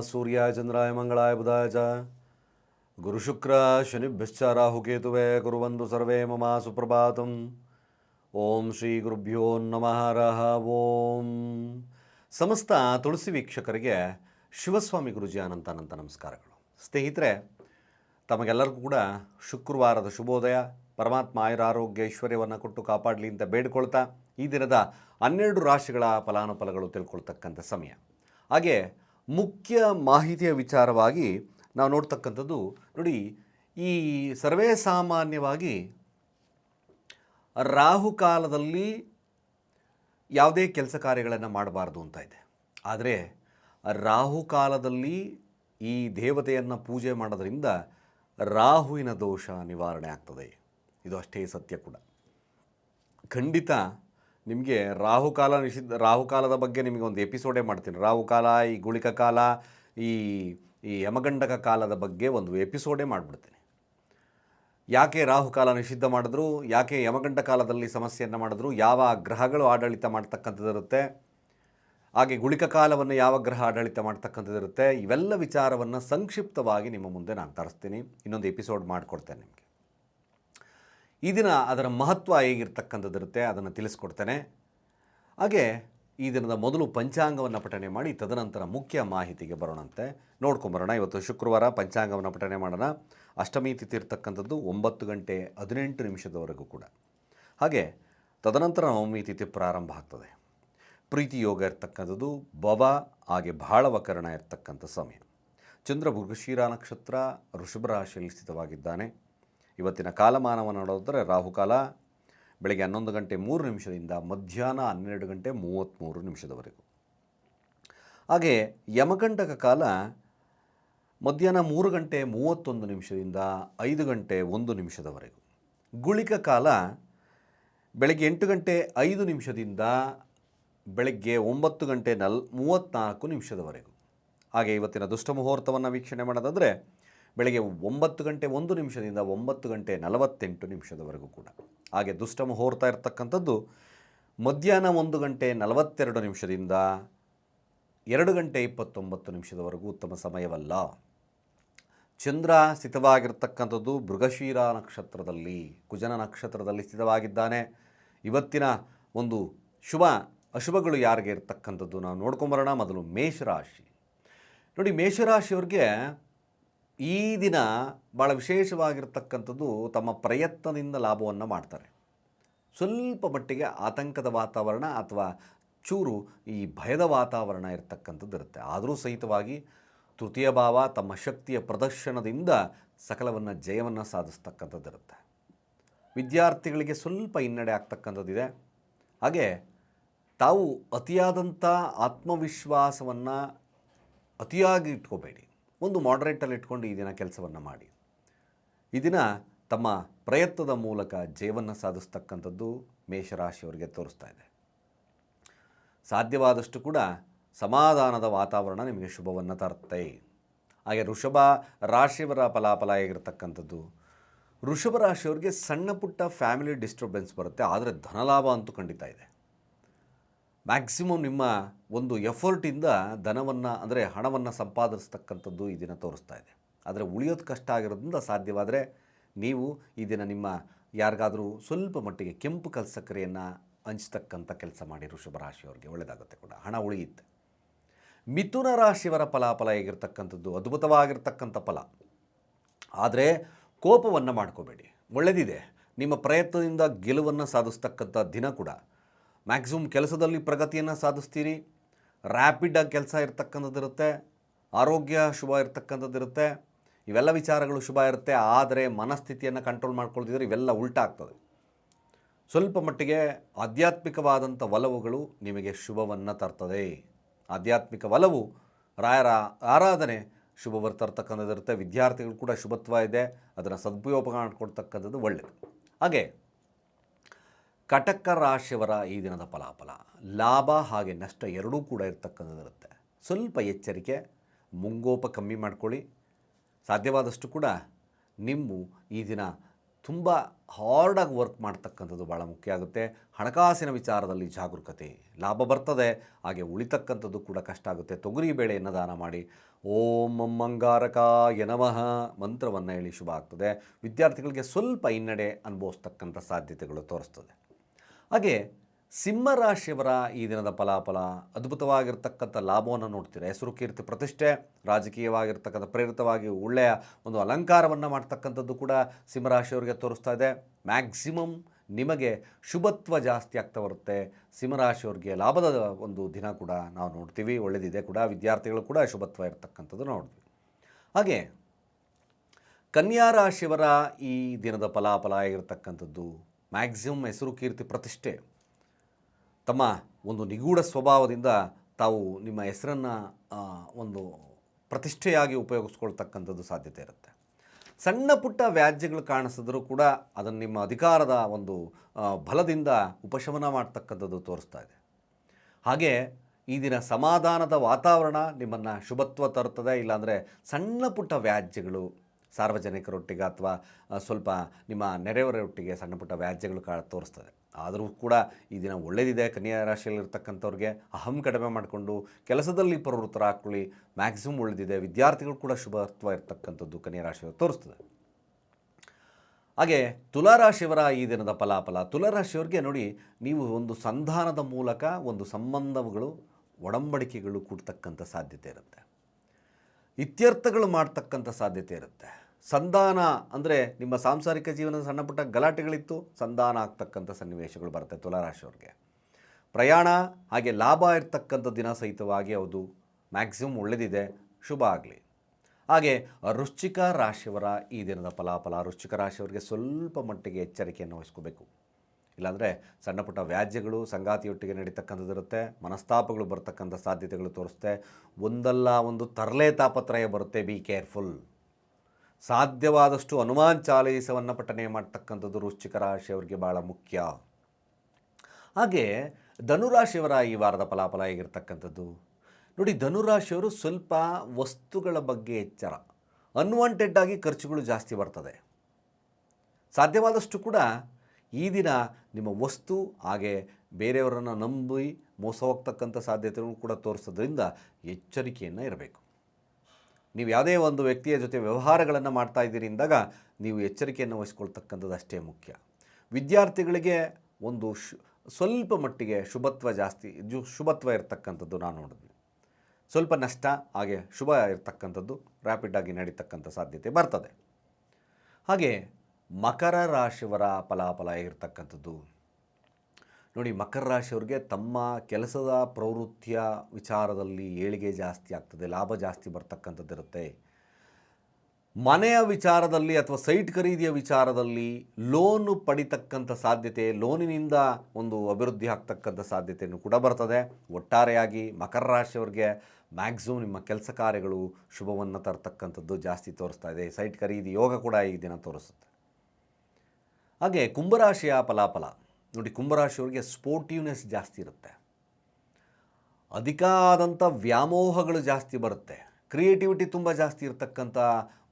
ನಮಃ ಚಂದ್ರಾಯ ಮಂಗಳಾಯ ಬುಧಾಯ ಚ. ಗುರುಶುಕ್ರ ಶನಿಭ್ಯಶ್ಚ ರಾಹುಕೇತುವೆ ಕುರುವಂದು ಸರ್ವೇ ಮಮ ಸುಪ್ರಭಾತಂ. ಓಂ ಶ್ರೀ ಗುರುಭ್ಯೋ ನಮಃ ರಹ ಓಂ. ಸಮಸ್ತ ತುಳಸಿ ವೀಕ್ಷಕರಿಗೆ ಶಿವಸ್ವಾಮಿ ಗುರುಜಿ ಅನಂತ ನಮಸ್ಕಾರಗಳು. ಸ್ನೇಹಿತರೆ, ತಮಗೆಲ್ಲರಿಗೂ ಕೂಡ ಶುಕ್ರವಾರದ ಶುಭೋದಯ. ಪರಮಾತ್ಮ ಆಯುರ ಆರೋಗ್ಯ ಐಶ್ವರ್ಯವನ್ನು ಕೊಟ್ಟು ಕಾಪಾಡಲಿ ಅಂತ ಬೇಡ್ಕೊಳ್ತಾ ಈ ದಿನದ ಹನ್ನೆರಡು ರಾಶಿಗಳ ಫಲಾನುಫಲಗಳು ತಿಳ್ಕೊಳ್ತಕ್ಕಂಥ ಸಮಯ. ಹಾಗೆ ಮುಖ್ಯ ಮಾಹಿತಿಯ ವಿಚಾರವಾಗಿ ನಾವು ನೋಡ್ತಕ್ಕಂಥದ್ದು. ನೋಡಿ, ಈ ಸರ್ವೇ ಸಾಮಾನ್ಯವಾಗಿ ರಾಹುಕಾಲದಲ್ಲಿ ಯಾವುದೇ ಕೆಲಸ ಕಾರ್ಯಗಳನ್ನು ಮಾಡಬಾರ್ದು ಅಂತ ಇದೆ. ಆದರೆ ರಾಹುಕಾಲದಲ್ಲಿ ಈ ದೇವತೆಯನ್ನು ಪೂಜೆ ಮಾಡೋದರಿಂದ ರಾಹುವಿನ ದೋಷ ನಿವಾರಣೆ ಆಗ್ತದೆ. ಇದು ಅಷ್ಟೇ ಸತ್ಯ ಕೂಡ. ಖಂಡಿತ ನಿಮಗೆ ರಾಹುಕಾಲ ನಿಷಿದ್ಧ ರಾಹುಕಾಲದ ಬಗ್ಗೆ ನಿಮಗೆ ಒಂದು ಎಪಿಸೋಡೇ ಮಾಡ್ತೀನಿ. ರಾಹುಕಾಲ ಈ ಗುಳಿಕ ಕಾಲ, ಈ ಈ ಯಮಗಂಡಕ ಕಾಲದ ಬಗ್ಗೆ ಒಂದು ಎಪಿಸೋಡೇ ಮಾಡಿಬಿಡ್ತೀನಿ. ಯಾಕೆ ರಾಹುಕಾಲ ನಿಷಿದ್ಧ ಮಾಡಿದ್ರು? ಯಾಕೆ ಯಮಗಂಡ ಕಾಲದಲ್ಲಿ ಸಮಸ್ಯೆಯನ್ನು ಮಾಡಿದ್ರು? ಯಾವ ಗ್ರಹಗಳು ಆಡಳಿತ ಮಾಡ್ತಕ್ಕಂಥದ್ದಿರುತ್ತೆ? ಹಾಗೆ ಗುಳಿಕ ಕಾಲವನ್ನು ಯಾವ ಗ್ರಹ ಆಡಳಿತ ಮಾಡ್ತಕ್ಕಂಥದ್ದಿರುತ್ತೆ? ಇವೆಲ್ಲ ವಿಚಾರವನ್ನು ಸಂಕ್ಷಿಪ್ತವಾಗಿ ನಿಮ್ಮ ಮುಂದೆ ನಾನು ತರಿಸ್ತೀನಿ. ಇನ್ನೊಂದು ಎಪಿಸೋಡ್ ಮಾಡಿಕೊಡ್ತೇನೆ ನಿಮಗೆ. ಈ ದಿನ ಅದರ ಮಹತ್ವ ಹೇಗಿರ್ತಕ್ಕಂಥದ್ದಿರುತ್ತೆ ಅದನ್ನು ತಿಳಿಸ್ಕೊಡ್ತೇನೆ. ಹಾಗೆ ಈ ದಿನದ ಮೊದಲು ಪಂಚಾಂಗವನ್ನು ಪಠನೆ ಮಾಡಿ ತದನಂತರ ಮುಖ್ಯ ಮಾಹಿತಿಗೆ ಬರೋಣಂತೆ. ನೋಡ್ಕೊಂಬರೋಣ, ಇವತ್ತು ಶುಕ್ರವಾರ ಪಂಚಾಂಗವನ್ನು ಪಠನೆ ಮಾಡೋಣ. ಅಷ್ಟಮಿ ತಿಥಿ ಇರ್ತಕ್ಕಂಥದ್ದು ಒಂಬತ್ತು ಗಂಟೆ ಹದಿನೆಂಟು ನಿಮಿಷದವರೆಗೂ ಕೂಡ. ಹಾಗೆ ತದನಂತರ ನವಮಿ ತಿಥಿ ಪ್ರಾರಂಭ ಆಗ್ತದೆ. ಪ್ರೀತಿ ಯೋಗ ಇರ್ತಕ್ಕಂಥದ್ದು ಬವ ಹಾಗೆ ಭಾಳವಕರಣ ಇರ್ತಕ್ಕಂಥ ಸಮಯ. ಚಂದ್ರ ಮೃಗಶೀರ ನಕ್ಷತ್ರ ಋಷಭ ರಾಶಿಯಲ್ಲಿ ಸ್ಥಿತವಾಗಿದ್ದಾನೆ. ಇವತ್ತಿನ ಕಾಲಮಾನವನ್ನು ನೋಡಿದ್ರೆ ರಾಹುಕಾಲ ಬೆಳಗ್ಗೆ ಹನ್ನೊಂದು ಗಂಟೆ ಮೂರು ನಿಮಿಷದಿಂದ ಮಧ್ಯಾಹ್ನ ಹನ್ನೆರಡು ಗಂಟೆ ಮೂವತ್ತ್ಮೂರು ನಿಮಿಷದವರೆಗೂ. ಹಾಗೆ ಯಮಕಂಟಕ ಕಾಲ ಮಧ್ಯಾಹ್ನ ಮೂರು ಗಂಟೆ ಮೂವತ್ತೊಂದು ನಿಮಿಷದಿಂದ ಐದು ಗಂಟೆ ಒಂದು ನಿಮಿಷದವರೆಗೂ. ಗುಳಿಕ ಕಾಲ ಬೆಳಗ್ಗೆ ಎಂಟು ಗಂಟೆ ಐದು ನಿಮಿಷದಿಂದ ಬೆಳಗ್ಗೆ ಒಂಬತ್ತು ಗಂಟೆ ನಲ್ ಮೂವತ್ತ್ನಾಲ್ಕು ನಿಮಿಷದವರೆಗೂ. ಹಾಗೆ ಇವತ್ತಿನ ದುಷ್ಟ ಮುಹೂರ್ತವನ್ನು ವೀಕ್ಷಣೆ ಮಾಡೋದಾದರೆ ಬೆಳಗ್ಗೆ ಒಂಬತ್ತು ಗಂಟೆ ಒಂದು ನಿಮಿಷದಿಂದ ಒಂಬತ್ತು ಗಂಟೆ ನಲವತ್ತೆಂಟು ನಿಮಿಷದವರೆಗೂ ಕೂಡ. ಹಾಗೆ ದುಷ್ಟ ಮುಹೂರ್ತ ಇರತಕ್ಕಂಥದ್ದು ಮಧ್ಯಾಹ್ನ ಒಂದು ಗಂಟೆ ನಲವತ್ತೆರಡು ನಿಮಿಷದಿಂದ ಎರಡು ಗಂಟೆ ಇಪ್ಪತ್ತೊಂಬತ್ತು ನಿಮಿಷದವರೆಗೂ ಉತ್ತಮ ಸಮಯವಲ್ಲ. ಚಂದ್ರ ಸ್ಥಿತವಾಗಿರ್ತಕ್ಕಂಥದ್ದು ಮೃಗಶೀರ ನಕ್ಷತ್ರದಲ್ಲಿ, ಕುಜನ ನಕ್ಷತ್ರದಲ್ಲಿ ಸ್ಥಿತವಾಗಿದ್ದಾನೆ. ಇವತ್ತಿನ ಒಂದು ಶುಭ, ಅಶುಭಗಳು ಯಾರಿಗೆ ಇರ್ತಕ್ಕಂಥದ್ದು ನಾವು ನೋಡ್ಕೊಂಬರೋಣ. ಮೊದಲು ಮೇಷರಾಶಿ. ನೋಡಿ ಮೇಷರಾಶಿಯವ್ರಿಗೆ ಈ ದಿನ ಭಾಳ ವಿಶೇಷವಾಗಿರ್ತಕ್ಕಂಥದ್ದು ತಮ್ಮ ಪ್ರಯತ್ನದಿಂದ ಲಾಭವನ್ನು ಮಾಡ್ತಾರೆ. ಸ್ವಲ್ಪ ಮಟ್ಟಿಗೆ ಆತಂಕದ ವಾತಾವರಣ ಅಥವಾ ಚೂರು ಈ ಭಯದ ವಾತಾವರಣ ಇರತಕ್ಕಂಥದ್ದು ಇರುತ್ತೆ. ಆದರೂ ಸಹಿತವಾಗಿ ತೃತೀಯ ಭಾವ ತಮ್ಮ ಶಕ್ತಿಯ ಪ್ರದರ್ಶನದಿಂದ ಸಕಲವನ್ನು ಜಯವನ್ನು ಸಾಧಿಸ್ತಕ್ಕಂಥದ್ದು ಇರುತ್ತೆ. ವಿದ್ಯಾರ್ಥಿಗಳಿಗೆ ಸ್ವಲ್ಪ ಹಿನ್ನಡೆ ಆಗ್ತಕ್ಕಂಥದ್ದಿದೆ ಹಾಗೆ ತಾವು ಅತಿಯಾದಂಥ ಆತ್ಮವಿಶ್ವಾಸವನ್ನು ಅತಿಯಾಗಿ ಇಟ್ಕೋಬೇಡಿ. ಒಂದು ಮಾಡರೇಟಲ್ಲಿ ಇಟ್ಕೊಂಡು ಈ ದಿನ ಕೆಲಸವನ್ನು ಮಾಡಿ. ಈ ದಿನ ತಮ್ಮ ಪ್ರಯತ್ನದ ಮೂಲಕ ಜಯವನ್ನು ಸಾಧಿಸ್ತಕ್ಕಂಥದ್ದು ಮೇಷರಾಶಿಯವರಿಗೆ ತೋರಿಸ್ತಾ ಇದೆ. ಸಾಧ್ಯವಾದಷ್ಟು ಕೂಡ ಸಮಾಧಾನದ ವಾತಾವರಣ ನಿಮಗೆ ಶುಭವನ್ನು ತರುತ್ತೆ. ಹಾಗೆ ಋಷಭ ರಾಶಿಯವರ ಫಲಾಫಲ ಆಗಿರತಕ್ಕಂಥದ್ದು. ಋಷಭ ರಾಶಿಯವರಿಗೆ ಸಣ್ಣ ಪುಟ್ಟ ಫ್ಯಾಮಿಲಿ ಡಿಸ್ಟರ್ಬೆನ್ಸ್ ಬರುತ್ತೆ, ಆದರೆ ಧನಲಾಭ ಅಂತೂ ಖಂಡಿತ ಇದೆ. ಮ್ಯಾಕ್ಸಿಮಮ್ ನಿಮ್ಮ ಒಂದು ಎಫರ್ಟಿಂದ ಧನವನ್ನು, ಅಂದರೆ ಹಣವನ್ನು ಸಂಪಾದಿಸ್ತಕ್ಕಂಥದ್ದು ಈ ದಿನ ತೋರಿಸ್ತಾ ಇದೆ. ಆದರೆ ಉಳಿಯೋದು ಕಷ್ಟ ಆಗಿರೋದ್ರಿಂದ ಸಾಧ್ಯವಾದರೆ ನೀವು ಈ ದಿನ ನಿಮ್ಮ ಯಾರಿಗಾದರೂ ಸ್ವಲ್ಪ ಮಟ್ಟಿಗೆ ಕೆಂಪು ಕಲ್ ಸಕ್ಕರೆಯನ್ನು ಹಂಚ್ತಕ್ಕಂಥ ಕೆಲಸ ಮಾಡಿ ರಾಶಿಯವರಿಗೆ ಒಳ್ಳೆಯದಾಗುತ್ತೆ ಕೂಡ. ಹಣ ಉಳಿಯುತ್ತೆ. ಮಿಥುನ ರಾಶಿಯವರ ಫಲಾಫಲ ಹೇಗಿರ್ತಕ್ಕಂಥದ್ದು? ಅದ್ಭುತವಾಗಿರ್ತಕ್ಕಂಥ ಫಲ. ಆದರೆ ಕೋಪವನ್ನು ಮಾಡ್ಕೋಬೇಡಿ. ಒಳ್ಳೆಯದಿದೆ ನಿಮ್ಮ ಪ್ರಯತ್ನದಿಂದ ಗೆಲುವನ್ನು ಸಾಧಿಸ್ತಕ್ಕಂಥ ದಿನ ಕೂಡ. ಮ್ಯಾಕ್ಸಿಮಮ್ ಕೆಲಸದಲ್ಲಿ ಪ್ರಗತಿಯನ್ನು ಸಾಧಿಸ್ತೀರಿ. ರ್ಯಾಪಿಡಾಗಿ ಕೆಲಸ ಇರ್ತಕ್ಕಂಥದ್ದಿರುತ್ತೆ. ಆರೋಗ್ಯ ಶುಭ ಇರ್ತಕ್ಕಂಥದ್ದಿರುತ್ತೆ. ಇವೆಲ್ಲ ವಿಚಾರಗಳು ಶುಭ ಇರುತ್ತೆ. ಆದರೆ ಮನಸ್ಥಿತಿಯನ್ನು ಕಂಟ್ರೋಲ್ ಮಾಡ್ಕೊಳ್ತಿದ್ರೆ ಇವೆಲ್ಲ ಉಲ್ಟಾ ಆಗ್ತದೆ. ಸ್ವಲ್ಪ ಮಟ್ಟಿಗೆ ಆಧ್ಯಾತ್ಮಿಕವಾದಂಥ ಒಲವುಗಳು ನಿಮಗೆ ಶುಭವನ್ನು ತರ್ತದೆ. ಆಧ್ಯಾತ್ಮಿಕ ಒಲವು, ರಾಯರ ಆರಾಧನೆ ಶುಭ ತರ್ತಕ್ಕಂಥದ್ದಿರುತ್ತೆ. ವಿದ್ಯಾರ್ಥಿಗಳು ಕೂಡ ಶುಭತ್ವ ಇದೆ. ಅದನ್ನು ಸದುಪಯೋಗ ಮಾಡಿಕೊಡ್ತಕ್ಕಂಥದ್ದು ಒಳ್ಳೆಯದು ಹಾಗೆ ಕಟಕ ರಾಶಿಯವರ ಈ ದಿನದ ಫಲಾಫಲ, ಲಾಭ ಹಾಗೆ ನಷ್ಟ ಎರಡೂ ಕೂಡ ಇರ್ತಕ್ಕಂಥದ್ದಿರುತ್ತೆ. ಸ್ವಲ್ಪ ಎಚ್ಚರಿಕೆ, ಮುಂಗೋಪ ಕಮ್ಮಿ ಮಾಡ್ಕೊಳ್ಳಿ. ಸಾಧ್ಯವಾದಷ್ಟು ಕೂಡ ನಿಮ್ಮ ಈ ದಿನ ತುಂಬ ಹಾರ್ಡಾಗಿ ವರ್ಕ್ ಮಾಡ್ತಕ್ಕಂಥದ್ದು ಭಾಳ ಮುಖ್ಯ ಆಗುತ್ತೆ. ಹಣಕಾಸಿನ ವಿಚಾರದಲ್ಲಿ ಜಾಗರೂಕತೆ, ಲಾಭ ಬರ್ತದೆ, ಹಾಗೆ ಉಳಿತಕ್ಕಂಥದ್ದು ಕೂಡ ಕಷ್ಟ ಆಗುತ್ತೆ. ತೊಗರಿ ಬೇಳೆಯನ್ನು ದಾನ ಮಾಡಿ. ಓಂ ಮಂಗಾರಕ ನಮಃ ಮಂತ್ರವನ್ನು ಹೇಳಿ ಶುಭ ಆಗ್ತದೆ. ವಿದ್ಯಾರ್ಥಿಗಳಿಗೆ ಸ್ವಲ್ಪ ಹಿನ್ನಡೆ ಅನುಭವಿಸ್ತಕ್ಕಂಥ ಸಾಧ್ಯತೆಗಳು ತೋರಿಸ್ತದೆ. ಹಾಗೆ ಸಿಂಹರಾಶಿಯವರ ಈ ದಿನದ ಫಲಾಫಲ ಅದ್ಭುತವಾಗಿರ್ತಕ್ಕಂಥ ಲಾಭವನ್ನು ನೋಡ್ತೀರಾ? ಹೆಸರು ಕೀರ್ತಿ ಪ್ರತಿಷ್ಠೆ, ರಾಜಕೀಯವಾಗಿರ್ತಕ್ಕಂಥ, ಪ್ರೇರಿತವಾಗಿ ಒಳ್ಳೆಯ ಒಂದು ಅಲಂಕಾರವನ್ನು ಮಾಡ್ತಕ್ಕಂಥದ್ದು ಕೂಡ ಸಿಂಹರಾಶಿಯವರಿಗೆ ತೋರಿಸ್ತಾ ಇದೆ. ಮ್ಯಾಕ್ಸಿಮಮ್ ನಿಮಗೆ ಶುಭತ್ವ ಜಾಸ್ತಿ ಆಗ್ತಾ ಬರುತ್ತೆ. ಸಿಂಹರಾಶಿಯವ್ರಿಗೆ ಲಾಭದ ಒಂದು ದಿನ ಕೂಡ ನಾವು ನೋಡ್ತೀವಿ. ಒಳ್ಳೆಯದಿದೆ ಕೂಡ. ವಿದ್ಯಾರ್ಥಿಗಳು ಕೂಡ ಶುಭತ್ವ ಇರತಕ್ಕಂಥದ್ದು ನೋಡ್ತೀವಿ. ಹಾಗೆ ಕನ್ಯಾ ರಾಶಿಯವರ ಈ ದಿನದ ಫಲಾಫಲ ಆಗಿರ್ತಕ್ಕಂಥದ್ದು ಮ್ಯಾಕ್ಸಿಮಮ್ ಹೆಸರು ಕೀರ್ತಿ ಪ್ರತಿಷ್ಠೆ. ತಮ್ಮ ಒಂದು ನಿಗೂಢ ಸ್ವಭಾವದಿಂದ ತಾವು ನಿಮ್ಮ ಹೆಸರನ್ನು ಒಂದು ಪ್ರತಿಷ್ಠೆಯಾಗಿ ಉಪಯೋಗಿಸ್ಕೊಳ್ತಕ್ಕಂಥದ್ದು ಸಾಧ್ಯತೆ ಇರುತ್ತೆ. ಸಣ್ಣ ಪುಟ್ಟ ವ್ಯಾಜ್ಯಗಳು ಕಾಣಿಸಿದ್ರೂ ಕೂಡ ಅದನ್ನು ನಿಮ್ಮ ಅಧಿಕಾರದ ಒಂದು ಬಲದಿಂದ ಉಪಶಮನ ಮಾಡ್ತಕ್ಕಂಥದ್ದು ತೋರಿಸ್ತಾ ಇದೆ. ಹಾಗೆ ಈ ದಿನ ಸಮಾಧಾನದ ವಾತಾವರಣ ನಿಮ್ಮನ್ನು ಶುಭತ್ವ ತರುತ್ತದೆ, ಇಲ್ಲಾಂದರೆ ಸಣ್ಣ ಪುಟ್ಟ ವ್ಯಾಜ್ಯಗಳು ಸಾರ್ವಜನಿಕರೊಟ್ಟಿಗೆ ಅಥವಾ ಸ್ವಲ್ಪ ನಿಮ್ಮ ನೆರೆಯವರೊಟ್ಟಿಗೆ ಸಣ್ಣ ಪುಟ್ಟ ವ್ಯಾಜ್ಯಗಳು ಕಾ, ತೋರಿಸ್ತದೆ. ಆದರೂ ಕೂಡ ಈ ದಿನ ಒಳ್ಳೆಯದಿದೆ ಕನ್ಯಾ ರಾಶಿಯಲ್ಲಿರ್ತಕ್ಕಂಥವ್ರಿಗೆ ಅಹಂ ಕಡಿಮೆ ಮಾಡಿಕೊಂಡು ಕೆಲಸದಲ್ಲಿ ಪ್ರವೃತ್ತರಾಗ್ಕೊಳ್ಳಿ. ಮ್ಯಾಕ್ಸಿಮಮ್ ಒಳ್ಳೆದಿದೆ. ವಿದ್ಯಾರ್ಥಿಗಳು ಕೂಡ ಶುಭತ್ವ ಇರ್ತಕ್ಕಂಥದ್ದು ಕನ್ಯಾ ರಾಶಿಯವರು ತೋರಿಸ್ತದೆ. ಹಾಗೆ ತುಲಾರಾಶಿಯವರ ಈ ದಿನದ ಫಲಾಫಲ. ತುಲಾರಾಶಿಯವ್ರಿಗೆ ನೋಡಿ, ನೀವು ಒಂದು ಸಂಧಾನದ ಮೂಲಕ ಒಂದು ಸಂಬಂಧಗಳು, ಒಡಂಬಡಿಕೆಗಳು ಕೂಡ್ತಕ್ಕಂಥ ಸಾಧ್ಯತೆ ಇರುತ್ತೆ. ಇತ್ಯರ್ಥಗಳು ಮಾಡ್ತಕ್ಕಂಥ ಸಾಧ್ಯತೆ ಇರುತ್ತೆ. ಸಂಧಾನ ಅಂದರೆ ನಿಮ್ಮ ಸಾಂಸಾರಿಕ ಜೀವನದ ಸಣ್ಣ ಪುಟ್ಟ ಗಲಾಟೆಗಳಿತ್ತು, ಸಂಧಾನ ಆಗ್ತಕ್ಕಂಥ ಸನ್ನಿವೇಶಗಳು ಬರುತ್ತೆ ತುಲಾರಾಶಿಯವ್ರಿಗೆ ಪ್ರಯಾಣ ಹಾಗೆ ಲಾಭ ಇರ್ತಕ್ಕಂಥ ದಿನ ಸಹಿತವಾಗಿ ಹೌದು ಮ್ಯಾಕ್ಸಿಮಮ್ ಒಳ್ಳೆದಿದೆ, ಶುಭ ಆಗಲಿ. ಹಾಗೆ ವೃಶ್ಚಿಕ ರಾಶಿಯವರ ಈ ದಿನದ ಫಲಾಫಲ, ವೃಶ್ಚಿಕ ರಾಶಿಯವರಿಗೆ ಸ್ವಲ್ಪ ಮಟ್ಟಿಗೆ ಎಚ್ಚರಿಕೆಯನ್ನು ವಹಿಸ್ಕೋಬೇಕು. ಇಲ್ಲಾಂದರೆ ಸಣ್ಣ ಪುಟ್ಟ ವ್ಯಾಜ್ಯಗಳು ಸಂಗಾತಿಯೊಟ್ಟಿಗೆ ನಡೀತಕ್ಕಂಥದ್ದಿರುತ್ತೆ ಮನಸ್ತಾಪಗಳು ಬರ್ತಕ್ಕಂಥ ಸಾಧ್ಯತೆಗಳು ತೋರಿಸುತ್ತೆ, ಒಂದಲ್ಲ ಒಂದು ತರಲೆ ತಾಪತ್ರಯ ಬರುತ್ತೆ ಬಿ ಕೇರ್ಫುಲ್ ಸಾಧ್ಯವಾದಷ್ಟು ಹನುಮಾನ್ ಚಾಲೀಸವನ್ನು ಪಠನೆ ಮಾಡ್ತಕ್ಕಂಥದ್ದು ವೃಶ್ಚಿಕ ರಾಶಿಯವರಿಗೆ ಭಾಳ ಮುಖ್ಯ. ಹಾಗೆ ಧನುರಾಶಿಯವರ ಈ ವಾರದ ಫಲಾಫಲ ಹೇಗಿರ್ತಕ್ಕಂಥದ್ದು? ನೋಡಿ, ಧನುರಾಶಿಯವರು ಸ್ವಲ್ಪ ವಸ್ತುಗಳ ಬಗ್ಗೆ ಎಚ್ಚರ. ಅನ್ವಾಂಟೆಡ್ ಆಗಿ ಖರ್ಚುಗಳು ಜಾಸ್ತಿ ಬರ್ತದೆ. ಸಾಧ್ಯವಾದಷ್ಟು ಕೂಡ ಈ ದಿನ ನಿಮ್ಮ ವಸ್ತು ಹಾಗೆ ಬೇರೆಯವರನ್ನು ನಂಬಿ ಮೋಸ ಹೋಗ್ತಕ್ಕಂಥ ಸಾಧ್ಯತೆಗಳು ಕೂಡ ತೋರಿಸೋದ್ರಿಂದ ಎಚ್ಚರಿಕೆಯನ್ನು ಇರಬೇಕು. ನೀವು ಯಾವುದೇ ಒಂದು ವ್ಯಕ್ತಿಯ ಜೊತೆ ವ್ಯವಹಾರಗಳನ್ನು ಮಾಡ್ತಾ ಇದ್ದೀರಿ ಅಂದಾಗ ನೀವು ಎಚ್ಚರಿಕೆಯನ್ನು ವಹಿಸ್ಕೊಳ್ತಕ್ಕಂಥದ್ದು ಅಷ್ಟೇ ಮುಖ್ಯ. ವಿದ್ಯಾರ್ಥಿಗಳಿಗೆ ಒಂದು ಸ್ವಲ್ಪ ಮಟ್ಟಿಗೆ ಶುಭತ್ವ ಜಾಸ್ತಿ ಶುಭತ್ವ ಇರತಕ್ಕಂಥದ್ದು ನಾನು ನೋಡಿದ್ವಿ. ಸ್ವಲ್ಪ ನಷ್ಟ, ಹಾಗೆ ಶುಭ ಇರತಕ್ಕಂಥದ್ದು ರ್ಯಾಪಿಡಾಗಿ ನಡೀತಕ್ಕಂಥ ಸಾಧ್ಯತೆ ಬರ್ತದೆ. ಹಾಗೆ ಮಕರ ರಾಶಿಯವರ ಫಲಾಫಲ ಇರತಕ್ಕಂಥದ್ದು ನೋಡಿ, ಮಕರ ರಾಶಿಯವ್ರಿಗೆ ತಮ್ಮ ಕೆಲಸದ ಪ್ರವೃತ್ತಿಯ ವಿಚಾರದಲ್ಲಿ ಏಳಿಗೆ ಜಾಸ್ತಿ ಆಗ್ತದೆ, ಲಾಭ ಜಾಸ್ತಿ ಬರ್ತಕ್ಕಂಥದ್ದಿರುತ್ತೆ ಮನೆಯ ವಿಚಾರದಲ್ಲಿ ಅಥವಾ ಸೈಟ್ ಖರೀದಿಯ ವಿಚಾರದಲ್ಲಿ ಲೋನು ಪಡಿತಕ್ಕಂಥ ಸಾಧ್ಯತೆ, ಲೋನಿನಿಂದ ಒಂದು ಅಭಿವೃದ್ಧಿ ಆಗ್ತಕ್ಕಂಥ ಸಾಧ್ಯತೆಯನ್ನು ಕೂಡ ಬರ್ತದೆ. ಒಟ್ಟಾರೆಯಾಗಿ ಮಕರ ರಾಶಿಯವ್ರಿಗೆ ಮ್ಯಾಕ್ಸಿಮಮ್ ನಿಮ್ಮ ಕೆಲಸ ಕಾರ್ಯಗಳು ಶುಭವನ್ನು ತರ್ತಕ್ಕಂಥದ್ದು ಜಾಸ್ತಿ ತೋರಿಸ್ತಾ ಇದೆ. ಸೈಟ್ ಖರೀದಿ ಯೋಗ ಕೂಡ ಈ ದಿನ ತೋರಿಸುತ್ತೆ. ಹಾಗೆ ಕುಂಭರಾಶಿಯ ಫಲಾಫಲ. ನೋಡಿ ಕುಂಭರಾಶಿಯವರಿಗೆ ಸ್ಪೋರ್ಟಿವ್ನೆಸ್ ಜಾಸ್ತಿ ಇರುತ್ತೆ. ಅಧಿಕ ಆದಂಥ ವ್ಯಾಮೋಹಗಳು ಜಾಸ್ತಿ ಬರುತ್ತೆ. ಕ್ರಿಯೇಟಿವಿಟಿ ತುಂಬ ಜಾಸ್ತಿ ಇರತಕ್ಕಂಥ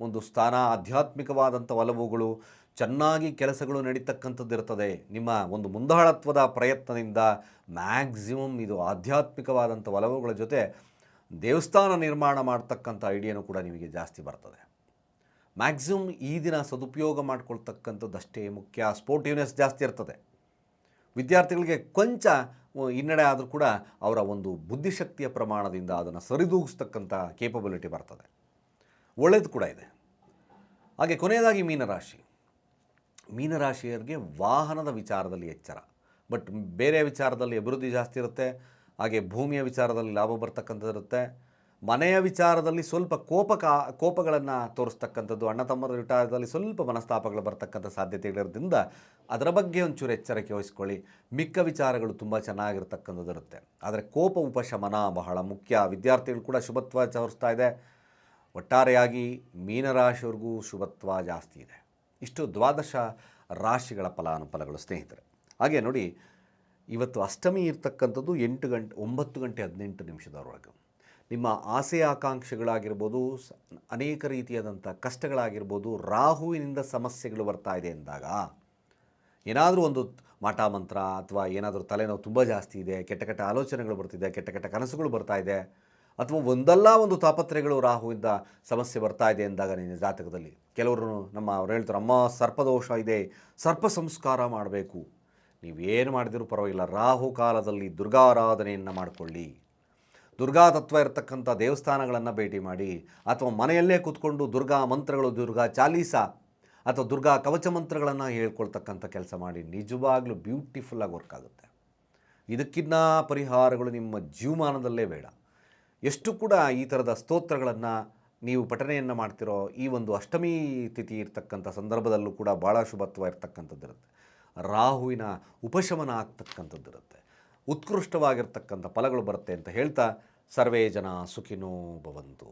ಒಂದು ಸ್ಥಾನ, ಆಧ್ಯಾತ್ಮಿಕವಾದಂಥ ಒಲವುಗಳು, ಚೆನ್ನಾಗಿ ಕೆಲಸಗಳು ನಡೀತಕ್ಕಂಥದ್ದು ಇರ್ತದೆ. ನಿಮ್ಮ ಒಂದು ಮುಂದಾಳತ್ವದ ಪ್ರಯತ್ನದಿಂದ ಮ್ಯಾಕ್ಸಿಮಮ್ ಇದು ಆಧ್ಯಾತ್ಮಿಕವಾದಂಥ ಒಲವುಗಳ ಜೊತೆ ದೇವಸ್ಥಾನ ನಿರ್ಮಾಣ ಮಾಡ್ತಕ್ಕಂಥ ಐಡಿಯಾನು ಕೂಡ ನಿಮಗೆ ಜಾಸ್ತಿ ಬರ್ತದೆ. ಮ್ಯಾಕ್ಸಿಮಮ್ ಈ ದಿನ ಸದುಪಯೋಗ ಮಾಡ್ಕೊಳ್ತಕ್ಕಂಥದ್ದಷ್ಟೇ ಮುಖ್ಯ. ಸ್ಪೋರ್ಟಿವ್ನೆಸ್ ಜಾಸ್ತಿ ಇರ್ತದೆ. ವಿದ್ಯಾರ್ಥಿಗಳಿಗೆ ಕೊಂಚ ಹಿನ್ನಡೆ ಆದರೂ ಕೂಡ ಅವರ ಒಂದು ಬುದ್ಧಿಶಕ್ತಿಯ ಪ್ರಮಾಣದಿಂದ ಅದನ್ನು ಸರಿದೂಗಿಸ್ತಕ್ಕಂಥ ಕೇಪಬಿಲಿಟಿ ಬರ್ತದೆ. ಒಳ್ಳೆಯದು ಕೂಡ ಇದೆ. ಹಾಗೆ ಕೊನೆಯದಾಗಿ ಮೀನರಾಶಿ. ಮೀನರಾಶಿಯರಿಗೆ ವಾಹನದ ವಿಚಾರದಲ್ಲಿ ಎಚ್ಚರ. ಬಟ್ ಬೇರೆ ವಿಚಾರದಲ್ಲಿ ಅಭಿವೃದ್ಧಿ ಜಾಸ್ತಿ ಇರುತ್ತೆ, ಹಾಗೆ ಭೂಮಿಯ ವಿಚಾರದಲ್ಲಿ ಲಾಭ ಬರ್ತಕ್ಕಂಥದ್ದು ಇರುತ್ತೆ ಮನೆಯ ವಿಚಾರದಲ್ಲಿ ಸ್ವಲ್ಪ ಕೋಪ ಕಾ, ಕೋಪಗಳನ್ನು ತೋರಿಸ್ತಕ್ಕಂಥದ್ದು, ಅಣ್ಣ ತಮ್ಮರ ವಿಚಾರದಲ್ಲಿ ಸ್ವಲ್ಪ ಮನಸ್ತಾಪಗಳು ಬರ್ತಕ್ಕಂಥ ಸಾಧ್ಯತೆಗಳಿರೋದ್ರಿಂದ ಅದರ ಬಗ್ಗೆ ಒಂಚೂರು ಎಚ್ಚರಿಕೆ ವಹಿಸ್ಕೊಳ್ಳಿ. ಮಿಕ್ಕ ವಿಚಾರಗಳು ತುಂಬ ಚೆನ್ನಾಗಿರ್ತಕ್ಕಂಥದ್ದು ಇರುತ್ತೆ ಆದರೆ ಕೋಪ ಉಪಶಮನ ಬಹಳ ಮುಖ್ಯ. ವಿದ್ಯಾರ್ಥಿಗಳು ಕೂಡ ಶುಭತ್ವ ಚೋರಿಸ್ತಾ ಇದೆ. ಒಟ್ಟಾರೆಯಾಗಿ ಮೀನರಾಶಿಯವ್ರಿಗೂ ಶುಭತ್ವ ಜಾಸ್ತಿ ಇದೆ. ಇಷ್ಟು ದ್ವಾದಶ ರಾಶಿಗಳ ಫಲಾನುಫಲಗಳು ಸ್ನೇಹಿತರೆ. ಹಾಗೆ ನೋಡಿ, ಇವತ್ತು ಅಷ್ಟಮಿ ಇರ್ತಕ್ಕಂಥದ್ದು ಎಂಟು ಗಂಟೆ, ಒಂಬತ್ತು ಗಂಟೆ ಹದಿನೆಂಟು ನಿಮಿಷದವರೆಗೂ. ನಿಮ್ಮ ಆಸೆ ಆಕಾಂಕ್ಷೆಗಳಾಗಿರ್ಬೋದು ಅನೇಕ ರೀತಿಯಾದಂಥ ಕಷ್ಟಗಳಾಗಿರ್ಬೋದು, ರಾಹುವಿನಿಂದ ಸಮಸ್ಯೆಗಳು ಬರ್ತಾ ಇದೆ ಎಂದಾಗ, ಏನಾದರೂ ಒಂದು ಮಾಟ ಮಂತ್ರ ಅಥವಾ ಏನಾದರೂ ತಲೆನೋವು ತುಂಬ ಜಾಸ್ತಿ ಇದೆ, ಕೆಟ್ಟ ಕೆಟ್ಟ ಆಲೋಚನೆಗಳು ಬರ್ತಿದೆ, ಕೆಟ್ಟ ಕೆಟ್ಟ ಕನಸುಗಳು ಬರ್ತಾ ಇದೆ, ಅಥವಾ ಒಂದಲ್ಲ ಒಂದು ತಾಪತ್ರೆಗಳು ರಾಹುವಿಂದ ಸಮಸ್ಯೆ ಬರ್ತಾ ಇದೆ ಎಂದಾಗ ನಿನ್ನ ಜಾತಕದಲ್ಲಿ, ಕೆಲವರು ನಮ್ಮ ಅವ್ರು ಹೇಳ್ತಾರೆ, ಅಮ್ಮ, ಸರ್ಪದೋಷ ಇದೆ, ಸರ್ಪ ಸಂಸ್ಕಾರ ಮಾಡಬೇಕು, ನೀವೇನು ಮಾಡಿದರೂ ಪರವಾಗಿಲ್ಲ, ರಾಹು ಕಾಲದಲ್ಲಿ ದುರ್ಗಾರಾಧನೆಯನ್ನು ಮಾಡಿಕೊಳ್ಳಿ. ದುರ್ಗಾ ತತ್ವ ಇರತಕ್ಕಂಥ ದೇವಸ್ಥಾನಗಳನ್ನು ಭೇಟಿ ಮಾಡಿ, ಅಥವಾ ಮನೆಯಲ್ಲೇ ಕೂತ್ಕೊಂಡು ದುರ್ಗಾ ಮಂತ್ರಗಳು, ದುರ್ಗಾ ಚಾಲೀಸ ಅಥವಾ ದುರ್ಗಾ ಕವಚ ಮಂತ್ರಗಳನ್ನು ಹೇಳ್ಕೊಳ್ತಕ್ಕಂಥ ಕೆಲಸ ಮಾಡಿ ನಿಜವಾಗ್ಲೂ ಬ್ಯೂಟಿಫುಲ್ಲಾಗಿ ವರ್ಕ್ ಆಗುತ್ತೆ. ಇದಕ್ಕಿನ್ನ ಪರಿಹಾರಗಳು ನಿಮ್ಮ ಜೀವಮಾನದಲ್ಲೇ ಬೇಡ. ಎಷ್ಟು ಕೂಡ ಈ ಥರದ ಸ್ತೋತ್ರಗಳನ್ನು ನೀವು ಪಠನೆಯನ್ನು ಮಾಡ್ತಿರೋ ಈ ಒಂದು ಅಷ್ಟಮಿ ತಿಥಿ ಇರ್ತಕ್ಕಂಥ ಸಂದರ್ಭದಲ್ಲೂ ಕೂಡ ಭಾಳ ಶುಭತ್ವ ಇರತಕ್ಕಂಥದ್ದಿರುತ್ತೆ. ರಾಹುವಿನ ಉಪಶಮನ ಆಗ್ತಕ್ಕಂಥದ್ದಿರುತ್ತೆ. ಉತ್ಕೃಷ್ಟವಾಗಿರ್ತಕ್ಕಂಥ ಫಲಗಳು ಬರುತ್ತೆ ಅಂತ ಹೇಳ್ತಾ ಸರ್ವೇ ಜನ ಸುಖಿನೋ ಭವಂತು.